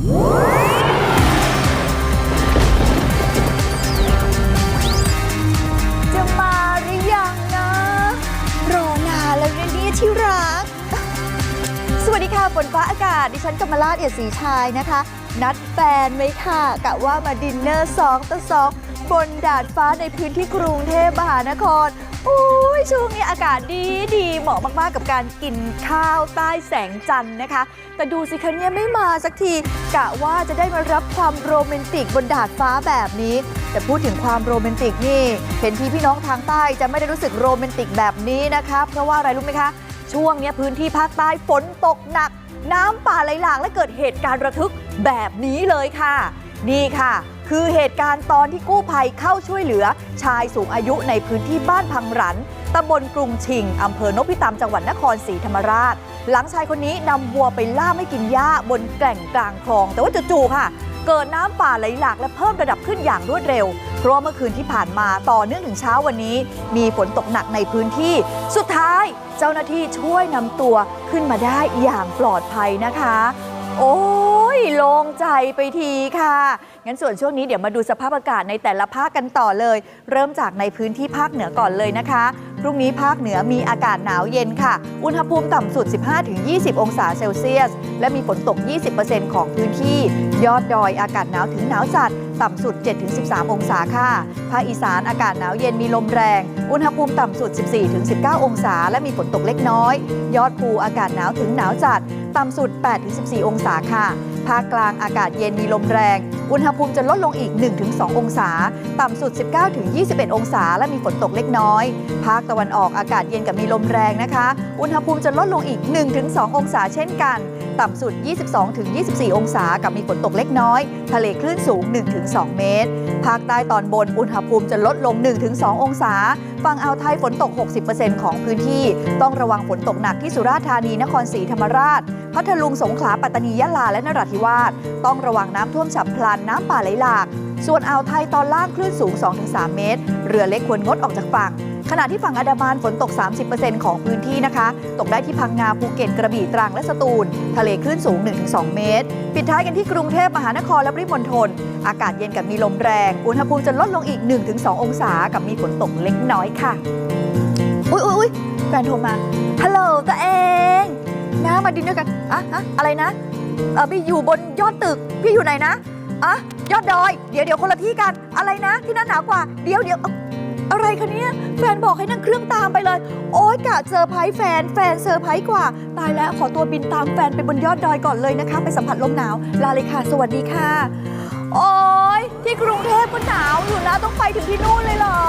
จะมาหรือยังนะ รอนานแล้วนะเนี่ยที่รัก สวัสดีค่ะฝนฟ้าอากาศ ดิฉันกำมลาดเอียดศรีชายนะคะ นัดแฟนไว้ค่ะกะว่ามาดินเนอร์สองต่อสองบนดาดฟ้าในพื้นที่กรุงเทพมหานคร โอ้ยช่วงนี้อากาศดีดีเหมาะมากๆกับการกินข้าวใต้แสงจันทร์นะคะ แต่ดูสิคะเนี่ยไม่มาสักทีกะว่าจะได้มารับความโรแมนติกบนดาดฟ้าแบบนี้ แต่พูดถึงความโรแมนติกนี่ เห็นทีพี่น้องทางใต้จะไม่ได้รู้สึกโรแมนติกแบบนี้นะคะ เพราะว่าอะไรรู้ไหมคะ ช่วงนี้พื้นที่ภาคใต้ฝนตกหนัก น้ำป่าไหลหลากและเกิดเหตุการณ์ระทึกแบบนี้เลยค่ะ นี่ค่ะ คือเหตุการณ์ตอนที่กู้ภัยเข้าช่วยเหลือ ชายสูงอายุในพื้นที่บ้านพังรันตำบลกรุงชิงอำเภอนพิตามจังหวัดนครศรีธรรมราช หลังชายคนนี้นำวัวไปล่าไม่กินหญ้าบนแก่งกลางคลอง แต่ว่าจู่ๆค่ะ เกิดน้ำป่าไหลหลากและเพิ่มระดับขึ้นอย่างรวดเร็ว เพราะเมื่อคืนที่ผ่านมาต่อเนื่องถึงเช้าวันนี้ มีฝนตกหนักในพื้นที่ สุดท้าย เจ้าหน้าที่ช่วยนำตัวขึ้นมาได้อย่างปลอดภัยนะคะ โอ้ยโล่งใจไปทีค่ะ งั้นส่วนช่วงนี้เดี๋ยวมาดูสภาพอากาศในแต่ละภาคกันต่อเลย เริ่มจากในพื้นที่ภาคเหนือก่อนเลยนะคะ พรุ่งนี้ภาคเหนือมีอากาศหนาวเย็นค่ะ อุณหภูมิต่ำสุด 15-20 องศาเซลเซียส และมีฝนตก 20%ของพื้นที่ ยอดดอยอากาศหนาวถึงหนาวจัด ต่ำสุด 7-13 องศาค่ะ ภาคอีสานอากาศหนาวเย็นมีลมแรง อุณหภูมิต่ำสุด 14-19 องศา และมีฝนตกเล็กน้อย ยอดภูอากาศหนาวถึงหนาวจัด ต่ำสุด 8-14 องศาค่ะ ภาคกลางอากาศเย็นมีลมแรง อุณหภูมิจะลดลงอีก 1-2 องศา ต่ำสุด 19-21 องศา และมีฝนตกเล็กน้อย ภาคตะวันออกอากาศเย็นกับมีลมแรงนะคะ อุณหภูมิจะลดลงอีก 1-2 องศาเช่นกัน ต่ำสุด 22-24 องศา กับมีฝนตกเล็กน้อย ทะเลคลื่นสูง 1-2 เมตร ภาคใต้ตอนบนอุณหภูมิจะลดลง 1-2 องศา ฝั่งอ่าวไทยฝนตก 60%ของพื้นที่ ต้องระวังฝนตกหนักที่สุราษฎร์ธานี นครศรีธรรมราช พัทลุงสงขลาปัตตานียะลาและนราธิวาสต้องระวังน้ำท่วมฉับพลันน้ำป่าไหลหลาก ส่วนอ่าวไทยตอนล่างคลื่นสูง 2-3 เมตร เรือเล็กควรงดออกจากฝั่งขณะที่ฝั่งอันดามันฝนตก 30%ของพื้นที่นะคะ ตกได้ที่พังงาภูเก็ตกระบี่ตรังและสตูล ทะเลคลื่นสูง 1-2 เมตร ปิดท้ายกันที่กรุงเทพมหานครและปริมณฑลอากาศเย็นกับมีลมแรง อุณหภูมิจะลดลงอีก 1-2 องศากับมีฝนตกเล็กน้อยค่ะ อุ๊ยอุ๊ยอุ๊ยแฟนโทรมา นะมาดินด้วยกันอะอะอะไรนะเออพี่อยู่บนยอดตึก พี่อยู่ไหนนะอะยอดดอย เดี๋ยวเดี๋ยวคนละที่กัน อะไรนะ ที่นั่นหนาวกว่า เดี๋ยวเดี๋ยวเอ้าอะไรคะเนี่ยแฟนบอกให้นั่งเครื่องตามไปเลย โอ๊ยกะเซอร์ไพรส์แฟน แฟนเซอร์ไพรส์กว่า ตายแล้วขอตัวบินตามแฟนไปบนยอดดอยก่อนเลยนะคะ ไปสัมผัสลมหนาว ลาเลยค่ะ สวัสดีค่ะ โอ๊ยที่กรุงเทพก็หนาวอยู่นะต้องไปถึงที่นู่นเลยเหรอ